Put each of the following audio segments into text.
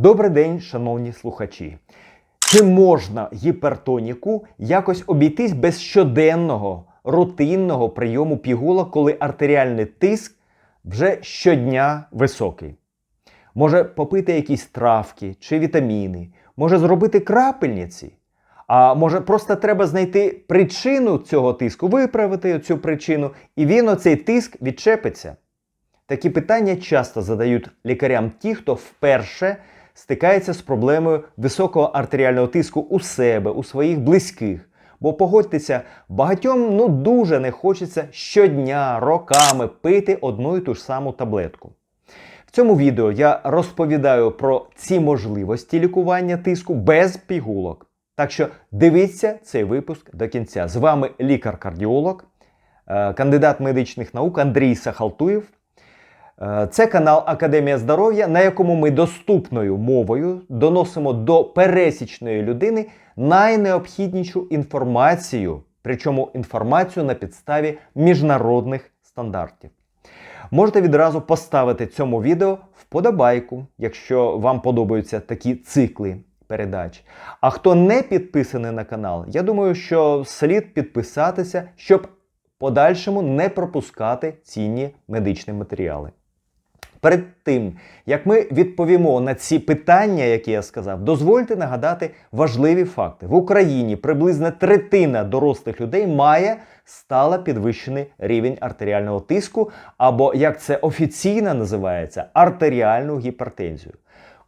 Добрий день, шановні слухачі. Чи можна гіпертоніку якось обійтись без щоденного рутинного прийому пігулок, коли артеріальний тиск вже щодня високий? Може попити якісь травки чи вітаміни, може зробити крапельниці? А може просто треба знайти причину цього тиску, виправити цю причину, і він оцей тиск відчепиться? Такі питання часто задають лікарям ті, хто вперше стикається з проблемою високого артеріального тиску у себе, у своїх близьких. Бо погодьтеся, багатьом ну дуже не хочеться щодня, роками пити одну і ту ж саму таблетку. В цьому відео я розповідаю про ці можливості лікування тиску без пігулок. Так що дивіться цей випуск до кінця. З вами лікар-кардіолог, е, кандидат медичних наук Андрій Сахалтуєв. Це канал Академія здоров'я, на якому ми доступною мовою доносимо до пересічної людини найнеобхіднішу інформацію, причому інформацію на підставі міжнародних стандартів. Можете відразу поставити цьому відео вподобайку, якщо вам подобаються такі цикли передач. А хто не підписаний на канал, я думаю, що слід підписатися, щоб подальшому не пропускати цінні медичні матеріали. Перед тим, як ми відповімо на ці питання, які я сказав, дозвольте нагадати важливі факти. В Україні приблизно третина дорослих людей має стало підвищений рівень артеріального тиску, або як це офіційно називається, артеріальну гіпертензію.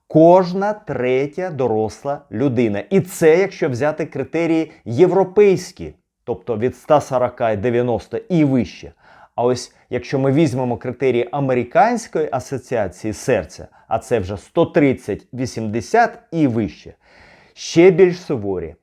Кожна третя доросла людина. І це якщо взяти критерії європейські, тобто від 140 і 90 і вище. А ось якщо ми візьмемо критерії Американської асоціації серця, а це вже 130-80 і вище, ще більш суворі.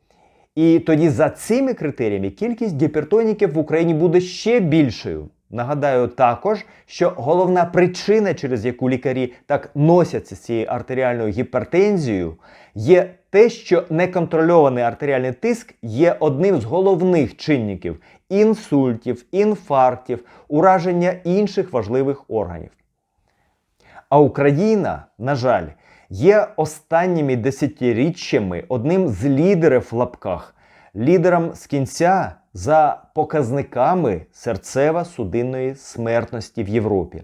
І тоді за цими критеріями кількість гіпертоніків в Україні буде ще більшою. Нагадаю також, що головна причина, через яку лікарі так носяться з цією артеріальною гіпертензією, є те, що неконтрольований артеріальний тиск є одним з головних чинників інсультів, інфарктів, ураження інших важливих органів. А Україна, на жаль, є останніми десятиріччями одним з лідерів в лапках, лідером з кінця за показниками серцево-судинної смертності в Європі.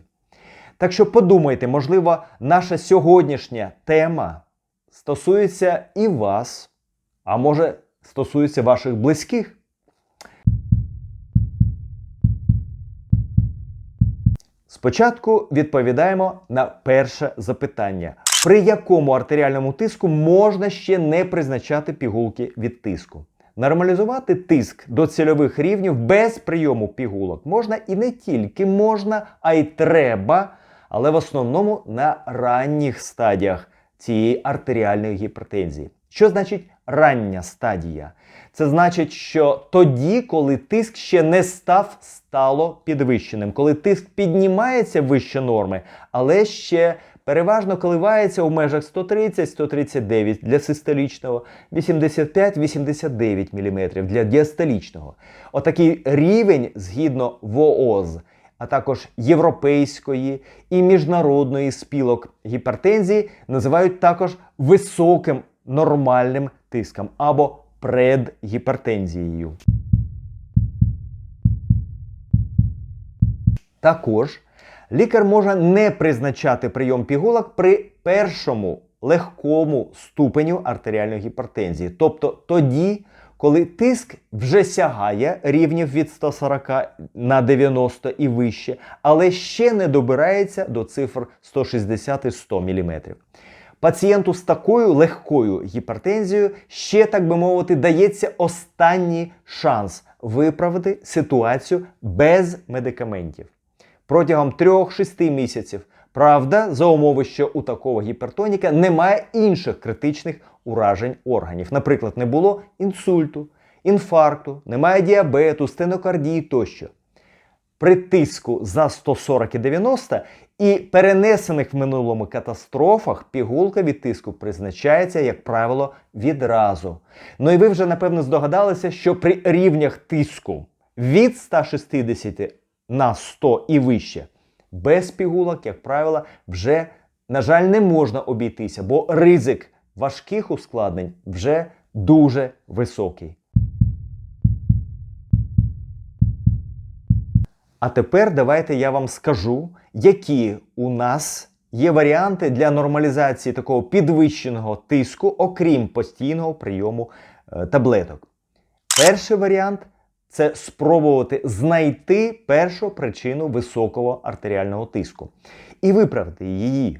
Так що подумайте, можливо, наша сьогоднішня тема стосується і вас, а може стосується ваших близьких. Спочатку відповідаємо на перше запитання: при якому артеріальному тиску можна ще не призначати пігулки від тиску? Нормалізувати тиск до цільових рівнів без прийому пігулок можна і не тільки можна, а й треба, але в основному на ранніх стадіях цієї артеріальної гіпертензії. Що значить рання стадія? Це значить, що тоді, коли тиск ще не став стало підвищеним, коли тиск піднімається вище норми, але ще переважно коливається у межах 130-139 для систолічного, 85-89 мм для діастолічного. Отакий рівень згідно ВООЗ, а також європейської і міжнародної спілок гіпертензії називають також високим нормальним тиском або предгіпертензією. Також лікар може не призначати прийом пігулок при першому легкому ступеню артеріальної гіпертензії, тобто тоді, коли тиск вже сягає рівнів від 140 на 90 і вище, але ще не добирається до цифр 160 і 100 мм. Пацієнту з такою легкою гіпертензією ще, так би мовити, дається останній шанс виправити ситуацію без медикаментів протягом 3-6 місяців. Правда, за умови, що у такого гіпертоніка немає інших критичних уражень органів. Наприклад, не було інсульту, інфаркту, немає діабету, стенокардії тощо. При тиску за 140 і 90 і перенесених в минулому катастрофах пігулка від тиску призначається, як правило, відразу. Ну і ви вже напевно здогадалися, що при рівнях тиску від 160 на 100 і вище без пігулок, як правило, вже на жаль, не можна обійтися, бо ризик важких ускладнень вже дуже високий. А тепер давайте я вам скажу, які у нас є варіанти для нормалізації такого підвищеного тиску, окрім постійного прийому е, таблеток. Перший варіант це спробувати знайти першу причину високого артеріального тиску і виправити її.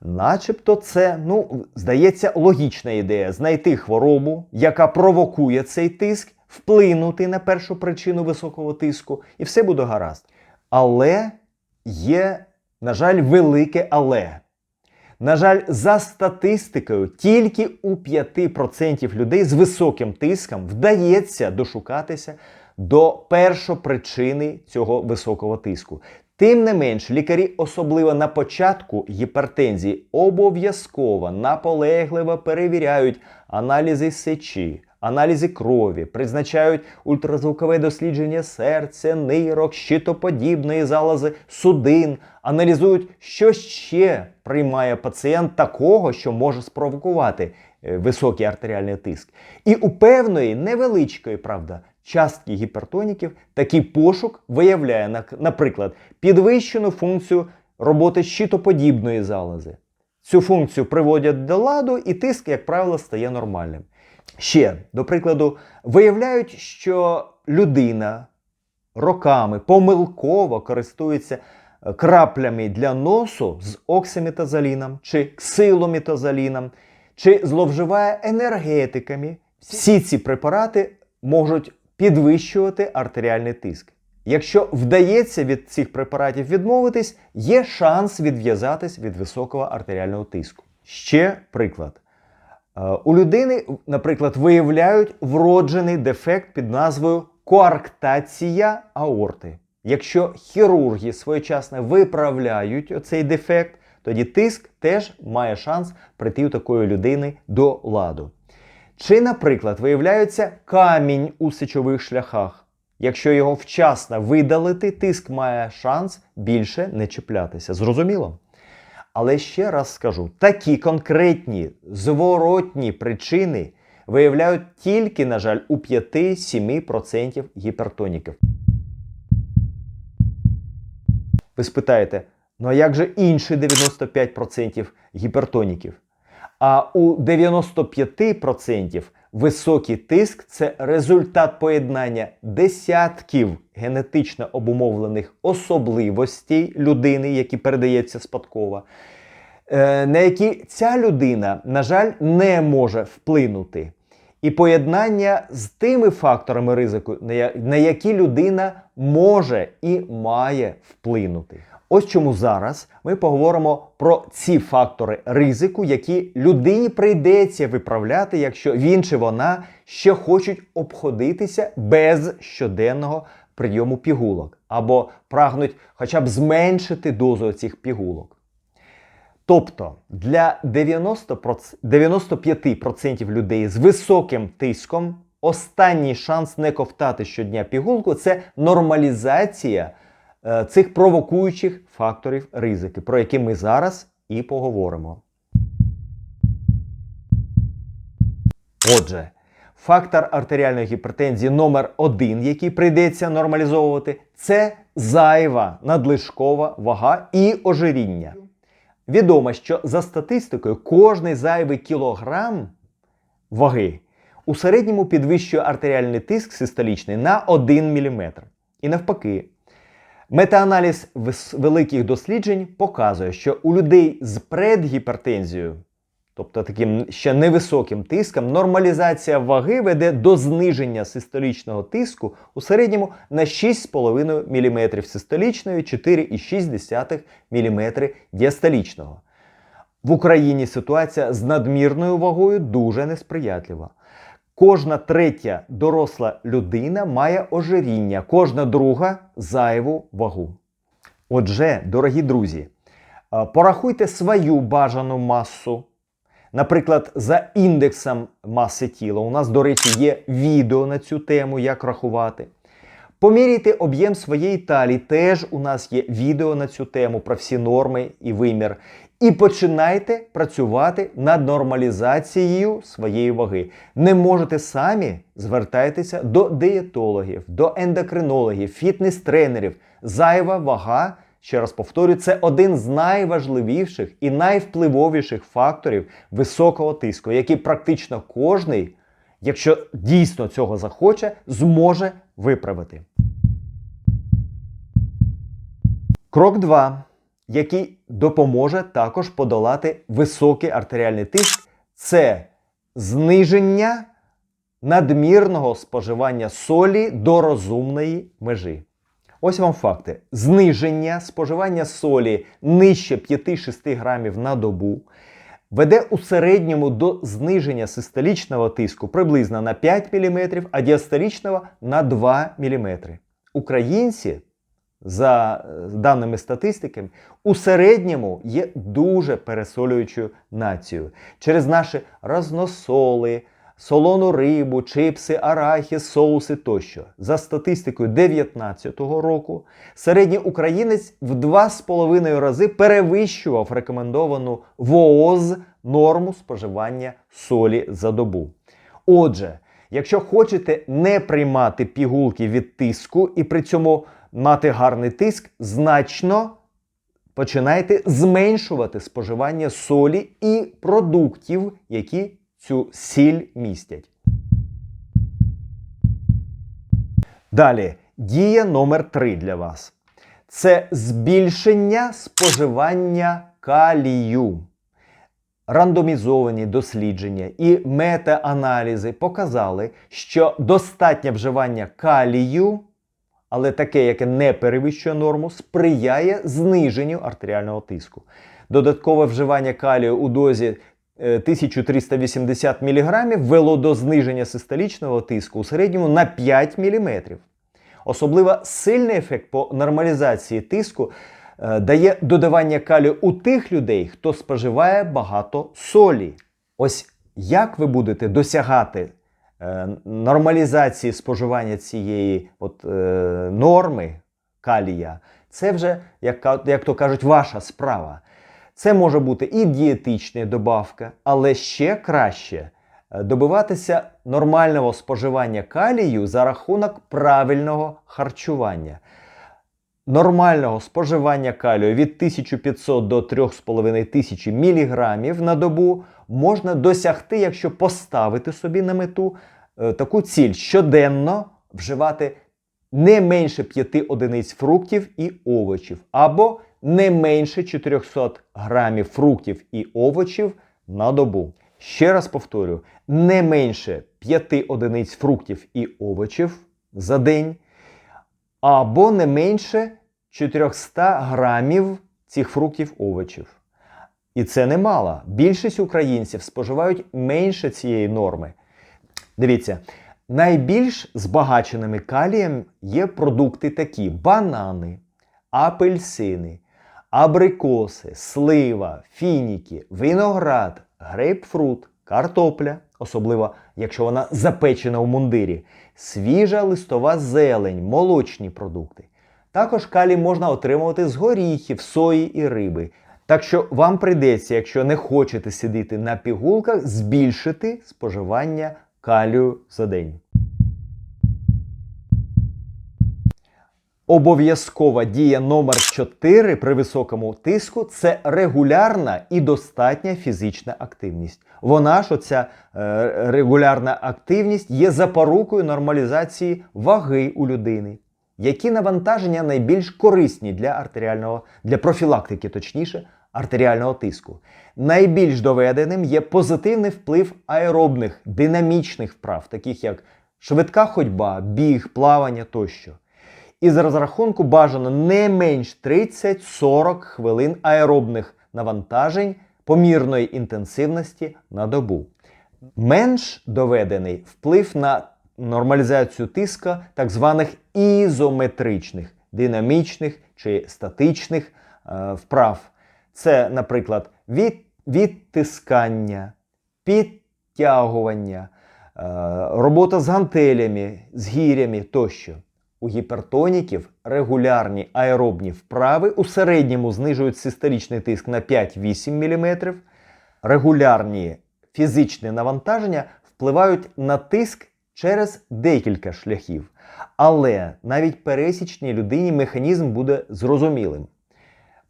Начебто, це, ну, здається, логічна ідея знайти хворобу, яка провокує цей тиск, вплинути на першу причину високого тиску, і все буде гаразд. Але є, на жаль, велике але. На жаль, за статистикою, тільки у 5% людей з високим тиском вдається дошукатися до першопричини цього високого тиску. Тим не менш, лікарі, особливо на початку гіпертензії, обов'язково наполегливо перевіряють аналізи сечі, аналізи крові, призначають ультразвукове дослідження серця, нирок, щитоподібної залози, судин, аналізують, що ще приймає пацієнт такого, що може спровокувати е, високий артеріальний тиск. І у певної невеличкої, правда, частки гіпертоніків такий пошук виявляє, наприклад, підвищену функцію роботи щитоподібної залози. Цю функцію приводять до ладу, і тиск, як правило, стає нормальним. Ще, до прикладу, виявляють, що людина роками помилково користується е, краплями для носу з оксиметазоліном чи ксилометазоліном, чи зловживає енергетиками. Всі ці препарати можуть підвищувати артеріальний тиск. Якщо вдається від цих препаратів відмовитись, є шанс відв'язатись від високого артеріального тиску. Ще приклад. Е, У людини, наприклад, виявляють вроджений дефект під назвою коарктація аорти. Якщо хірурги своєчасно виправляють цей дефект, тоді тиск теж має шанс прийти у такої людини до ладу. Чи, наприклад, виявляється камінь у сечових шляхах. Якщо його вчасно видалити, тиск має шанс більше не чіплятися. Зрозуміло? Але ще раз скажу: такі конкретні зворотні причини виявляють тільки, на жаль, у 5-7% гіпертоніків. Ви спитаєте, ну а як же інші 95% гіпертоніків? А у 95% високий тиск це результат поєднання десятків генетично обумовлених особливостей людини, які передаються спадково, е, на які ця людина, на жаль, не може вплинути. І поєднання з тими факторами ризику, на які людина може і має вплинути. Ось чому зараз ми поговоримо про ці фактори ризику, які людині прийдеться виправляти, якщо він чи вона ще хочуть обходитися без щоденного прийому пігулок або прагнуть хоча б зменшити дозу цих пігулок. Тобто для 90%, 95% людей з високим тиском останній шанс не ковтати щодня пігулку це нормалізація цих провокуючих факторів ризики, про які ми зараз і поговоримо. Отже, фактор артеріальної гіпертензії номер один, який прийдеться нормалізовувати, це зайва надлишкова вага і ожиріння. Відомо, що за статистикою кожний зайвий кілограм ваги у середньому підвищує артеріальний тиск систолічний на 1 мм. І навпаки, метааналіз великих досліджень показує, що у людей з предгіпертензією, тобто таким ще невисоким тиском, нормалізація ваги веде до зниження систолічного тиску у середньому на 6,5 мм систолічного і 4,6 мм діастолічного. В Україні ситуація з надмірною вагою дуже несприятлива. Кожна третя доросла людина має ожиріння, кожна друга зайву вагу. Отже, дорогі друзі, е, порахуйте свою бажану масу. Наприклад, за індексом маси тіла. У нас, до речі, є відео на цю тему, як рахувати. Поміряйте об'єм своєї талії. Теж у нас є відео на цю тему про всі норми і вимір. І починайте працювати над нормалізацією своєї ваги. Не можете самі звертайтеся до диєтологів, до ендокринологів, фітнес-тренерів. Зайва вага, ще раз повторюю, це один з найважливіших і найвпливовіших факторів високого тиску, який практично кожний, якщо дійсно цього захоче, зможе виправити. Крок 2, який допоможе також подолати високий артеріальний тиск, це зниження надмірного споживання солі до розумної межі. Ось вам факти: зниження споживання солі нижче 5-6 грамів на добу веде у середньому до зниження систолічного тиску приблизно на 5 мм, а діастолічного на 2 мм. Українці, за е, даними статистики, у середньому є дуже пересолюючою нацією. Через наші разносоли, солону рибу, чипси, арахіс, соуси тощо. За статистикою 2019 року, середній українець в 2,5 рази перевищував рекомендовану ВООЗ норму споживання солі за добу. Отже, якщо хочете не приймати пігулки від тиску і при цьому мати гарний тиск, значно починайте зменшувати споживання солі і продуктів, які цю сіль містять. Далі, дія номер 3 для вас. Це збільшення споживання калію. Рандомізовані дослідження і мета-аналізи показали, що достатнє вживання калію, але таке, яке не перевищує норму, сприяє зниженню артеріального тиску. Додаткове вживання калію у дозі е, 1380 мг вело до зниження систолічного тиску у середньому на 5 мм. Особливо сильний ефект по нормалізації тиску е, дає додавання калію у тих людей, хто споживає багато солі. Ось як ви будете досягати е, нормалізації споживання цієї от, е, норми калія, це вже, як, як то кажуть, ваша справа. Це може бути і дієтична добавка, але ще краще е, добиватися нормального споживання калію за рахунок правильного харчування. Нормального споживання калію від 1500 до 3500 мг на добу можна досягти, якщо поставити собі на мету е, таку ціль щоденно вживати не менше 5 одиниць фруктів і овочів, або не менше 400 грамів фруктів і овочів на добу. Ще раз повторю: не менше 5 одиниць фруктів і овочів за день, або не менше 400 грамів цих фруктів овочів. І це немало. Більшість українців споживають менше цієї норми. Дивіться, найбільш збагаченими калієм є продукти такі: банани, апельсини, абрикоси, слива, фініки, виноград, грейпфрут, картопля, особливо якщо вона запечена у мундирі, свіжа листова зелень, молочні продукти. Також калій можна отримувати з горіхів, сої і риби. Так що вам прийдеться, якщо не хочете сидіти на пігулках, збільшити споживання калію за день. Обов'язкова дія номер 4 при високому тиску це регулярна і достатня фізична активність. Вона ж оця е, регулярна активність є запорукою нормалізації ваги у людини. Які навантаження найбільш корисні для артеріального для профілактики, точніше, артеріального тиску? Найбільш доведеним є позитивний вплив аеробних динамічних вправ, таких як швидка ходьба, біг, плавання тощо. Із розрахунку бажано не менш 30-40 хвилин аеробних навантажень помірної інтенсивності на добу. Менш доведений вплив на нормалізацію тиска так званих ізометричних, динамічних чи статичних е, вправ. Це, наприклад, від, відтискання, підтягування, е, робота з гантелями, з гірями тощо. у гіпертоніків регулярні аеробні вправи у середньому знижують систолічний тиск на 5-8 мм. Регулярні фізичні навантаження впливають на тиск через декілька шляхів. Але навіть пересічній людині механізм буде зрозумілим.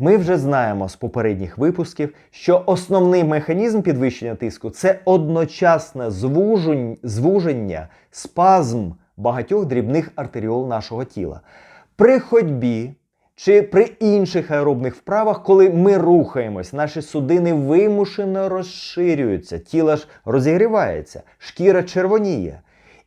Ми вже знаємо з попередніх випусків, що основний механізм підвищення тиску це одночасне звуження, спазм багатьох дрібних артеріол нашого тіла. При ходьбі чи при інших аеробних вправах, коли ми рухаємось, наші судини вимушено розширюються, тіло ж розігрівається, шкіра червоніє.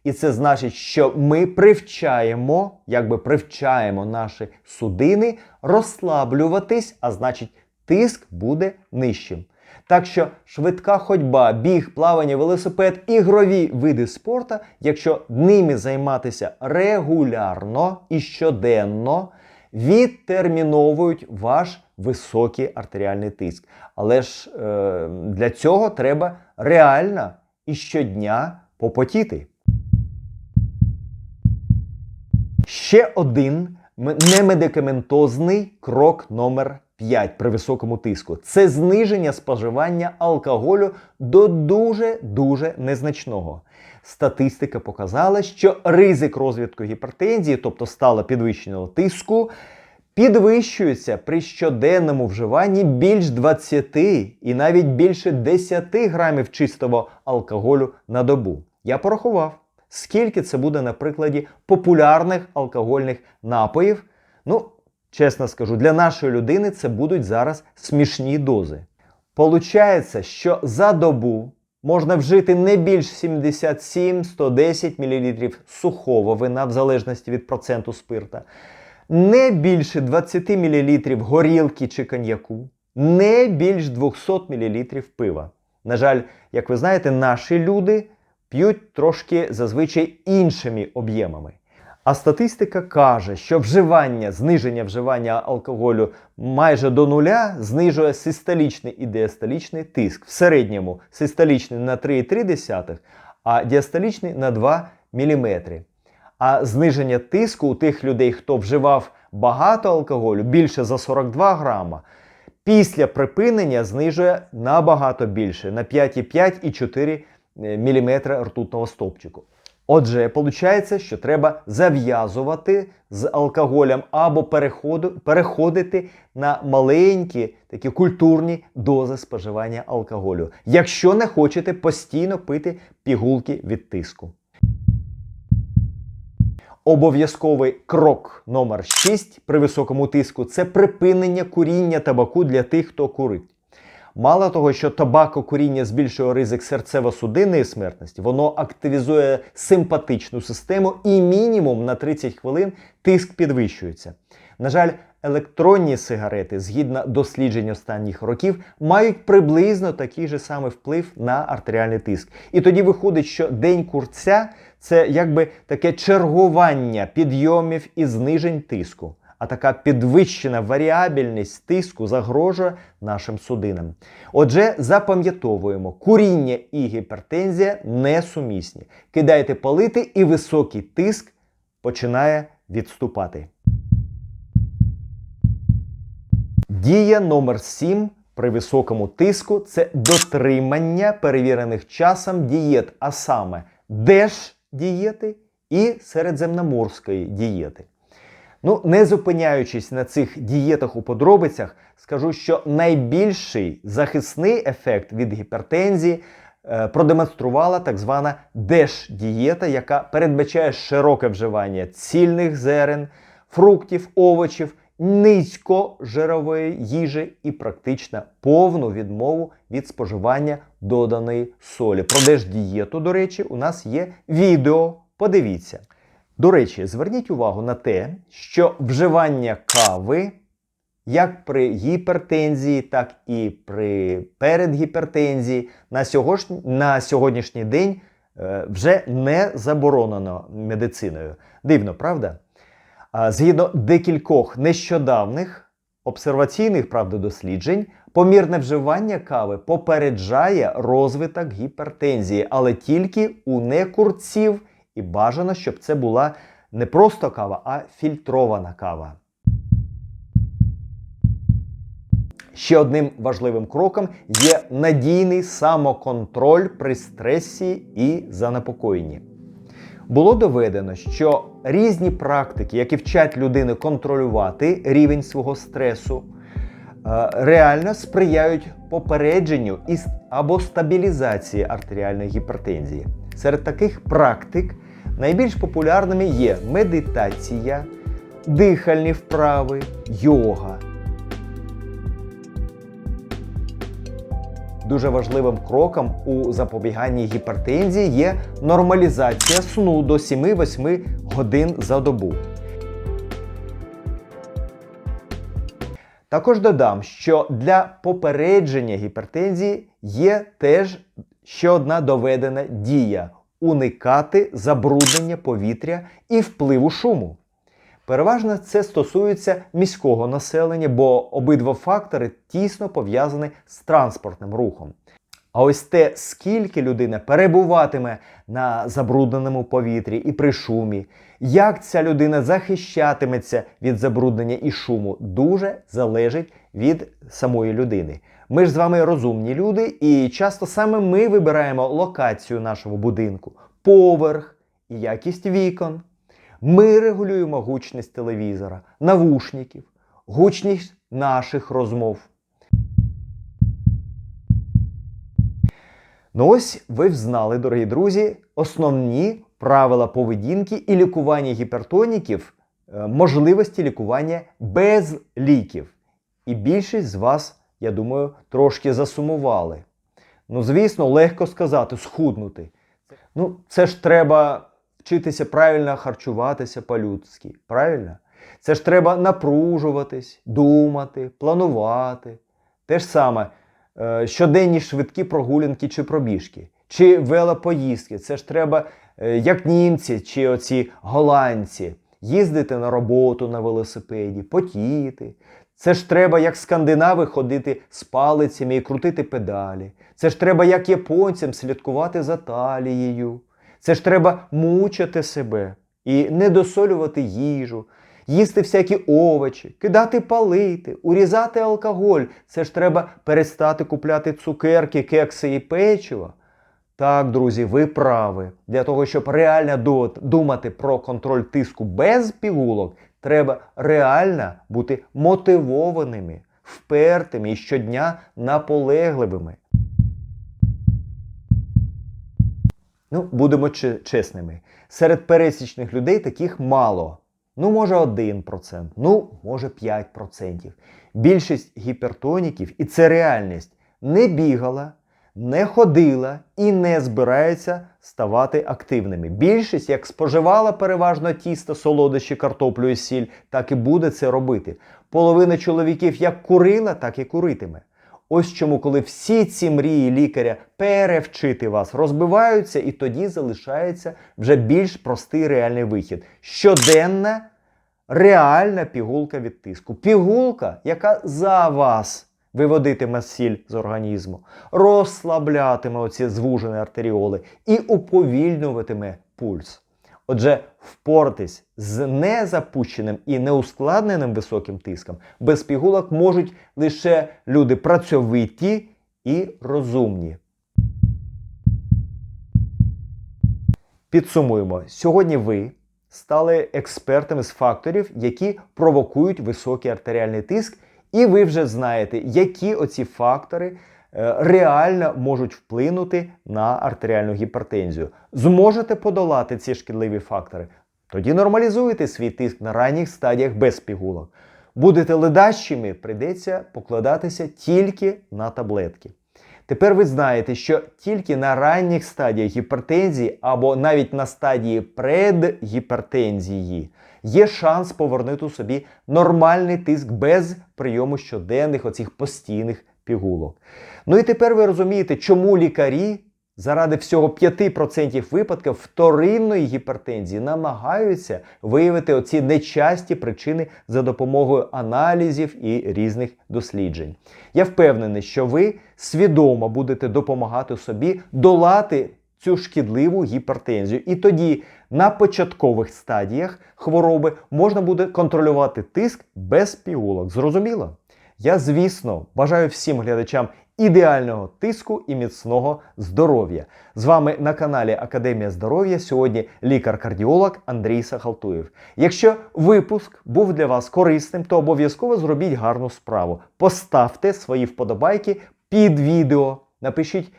І це значить, що ми привчаємо, якби привчаємо наші судини розслаблюватись, а значить, тиск буде нижчим. Так що швидка ходьба, біг, плавання, велосипед, ігрові види спорту, якщо ними займатися регулярно і щоденно, відтерміновують ваш високий артеріальний тиск. Але ж е, для цього треба реально і щодня попотіти. Ще один немедикаментозний крок номер 5 при високому тиску це зниження споживання алкоголю до дуже-дуже незначного. Статистика показала, що ризик розвитку гіпертензії, тобто стало підвищеного тиску, підвищується при щоденному вживанні більш 20 і навіть більше 10 грамів чистого алкоголю на добу. Я порахував, скільки це буде на прикладі популярних алкогольних напоїв. Ну, чесно скажу, для нашої людини це будуть зараз смішні дози. Получається, що за добу можна вжити не більш 77-110 мл сухого вина в залежності від проценту спирта, не більше 20 мл горілки чи коньяку, не більш 200 мл пива. На жаль, як ви знаєте, наші люди п'ють трошки зазвичай іншими об'ємами. А статистика каже, що вживання, зниження вживання алкоголю майже до нуля знижує систолічний і діастолічний тиск. В середньому систолічний на 3,3, а діастолічний на 2 мм. А зниження тиску у тих людей, хто вживав багато алкоголю, більше за 42 грама, після припинення знижує набагато більше на 5,5 і 4 мм ртутного стовпчику. Отже, виходить, що треба зав'язувати з алкоголем або переходити на маленькі такі культурні дози споживання алкоголю, якщо не хочете постійно пити пігулки від тиску. Обов'язковий крок номер 6 при високому тиску це припинення куріння табаку для тих, хто курить. Мало того, що табакокуріння збільшує ризик серцево-судинної смертності, воно активізує симпатичну систему і мінімум на 30 хвилин тиск підвищується. На жаль, електронні сигарети, згідно досліджень останніх років, мають приблизно такий же самий вплив на артеріальний тиск. І тоді виходить, що день курця це якби таке чергування підйомів і знижень тиску. А така підвищена варіабельність тиску загрожує нашим судинам. Отже, запам'ятовуємо, куріння і гіпертензія несумісні. Кидайте палити, і високий тиск починає відступати. Дія номер 7 при високому тиску це дотримання перевірених часом дієт, а саме держдієти і середземноморської дієти. Ну, не зупиняючись на цих дієтах у подробицях, скажу, що найбільший захисний ефект від гіпертензії е, продемонструвала так звана ДЕШ-дієта, яка передбачає широке вживання цільних зерен, фруктів, овочів, низькожирової їжі і практично повну відмову від споживання доданої солі. Про ДЕШ-дієту, до речі, у нас є відео. Подивіться. До речі, зверніть увагу на те, що вживання кави як при гіпертензії, так і при передгіпертензії на, сьогодні, на сьогоднішній день е, вже не заборонено медициною. Дивно, правда? Згідно декількох нещодавних обсерваційних правда, досліджень, помірне вживання кави попереджає розвиток гіпертензії, але тільки у некурців, і бажано, щоб це була Не просто кава, а фільтрована кава. Ще одним важливим кроком є надійний самоконтроль при стресі і занепокоєнні. Було доведено, що різні практики, які вчать людину контролювати рівень свого стресу, е, реально сприяють попередженню або стабілізації артеріальної гіпертензії. Серед таких практик найбільш популярними є медитація, дихальні вправи, йога. Дуже важливим кроком у запобіганні гіпертензії є нормалізація сну до 7-8 годин за добу. Також додам, що для попередження гіпертензії є теж ще одна доведена дія уникати забруднення повітря і впливу шуму. Переважно це стосується міського населення, бо обидва фактори тісно пов'язані з транспортним рухом. А ось те, скільки людина перебуватиме на забрудненому повітрі і при шумі, як ця людина захищатиметься від забруднення і шуму, дуже залежить від самої людини. Ми ж з вами розумні люди, і часто саме ми вибираємо локацію нашого будинку, поверх якість вікон. Ми регулюємо гучність телевізора, навушників, гучність наших розмов. Ну ось ви взнали, дорогі друзі, основні правила поведінки і лікування гіпертоніків, е, можливості лікування без ліків. І більшість з вас, я думаю, трошки засумували. Ну, звісно, легко сказати, схуднути. Ну, це ж треба вчитися правильно харчуватися по-людськи. Правильно? Це ж треба напружуватись, думати, планувати. Те ж саме е, щоденні швидкі прогулянки чи пробіжки, чи велопоїздки. Це ж треба, е, як німці чи оці голландці, їздити на роботу на велосипеді, потіти. Це ж треба, як скандинави, ходити з палицями і крутити педалі. Це ж треба, як японцям, слідкувати за талією. Це ж треба мучити себе і не досолювати їжу, їсти всякі овочі, кидати палити, урізати алкоголь. Це ж треба перестати купляти цукерки, кекси і печиво. Так, друзі, ви праві. Для того, щоб реально думати про контроль тиску без пігулок, треба реально бути мотивованими, впертими і щодня наполегливими. Ну, будемо че- чесними. Серед пересічних людей таких мало. Ну, може, 1%, ну, може 5%. Більшість гіпертоніків, і це реальність, не бігала, не ходила і не збирається ставати активними. Більшість, як споживала переважно тісто, солодощі, картоплю і сіль, так і буде це робити. Половина чоловіків як курила, так і куритиме. Ось чому, коли всі ці мрії лікаря перевчити вас розбиваються, і тоді залишається вже більш простий реальний вихід. Щоденна реальна пігулка від тиску. Пігулка, яка за вас виводитиме сіль з організму, розслаблятиме оці звужені артеріоли і уповільнюватиме пульс. Отже, впоратись з незапущеним і неускладненим високим тиском без пігулок можуть лише люди працьовиті і розумні. Підсумуємо, сьогодні ви стали експертами з факторів, які провокують високий артеріальний тиск, і ви вже знаєте, які оці фактори е, реально можуть вплинути на артеріальну гіпертензію. Зможете подолати ці шкідливі фактори? Тоді нормалізуйте свій тиск на ранніх стадіях без пігулок. Будете ледащими, прийдеться покладатися тільки на таблетки. Тепер ви знаєте, що тільки на ранніх стадіях гіпертензії або навіть на стадії предгіпертензії є шанс повернути собі нормальний тиск без прийому щоденних оцих постійних пігулок. Ну і тепер ви розумієте, чому лікарі заради всього 5% випадків вторинної гіпертензії намагаються виявити оці нечасті причини за допомогою аналізів і різних досліджень. Я впевнений, що ви свідомо будете допомагати собі долати цю шкідливу гіпертензію. І тоді на початкових стадіях хвороби можна буде контролювати тиск без пігулок. Зрозуміло? Я, звісно, бажаю всім глядачам ідеального тиску і міцного здоров'я. З вами на каналі Академія здоров'я сьогодні лікар-кардіолог Андрій Сахалтуєв. Якщо випуск був для вас корисним, то обов'язково зробіть гарну справу. Поставте свої вподобайки під відео, напишіть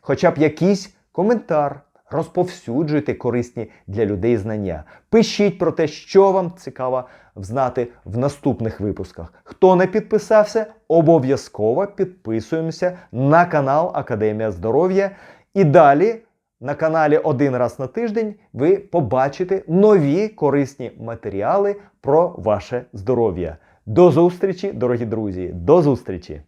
хоча, б якийсь коментар. Розповсюджуйте корисні для людей знання. Пишіть про те, що вам цікаво знати в наступних випусках. Хто не підписався, обов'язково підписуємося на канал Академія здоров'я. І далі на каналі один раз на тиждень ви побачите нові корисні матеріали про ваше здоров'я. До зустрічі, дорогі друзі! До зустрічі!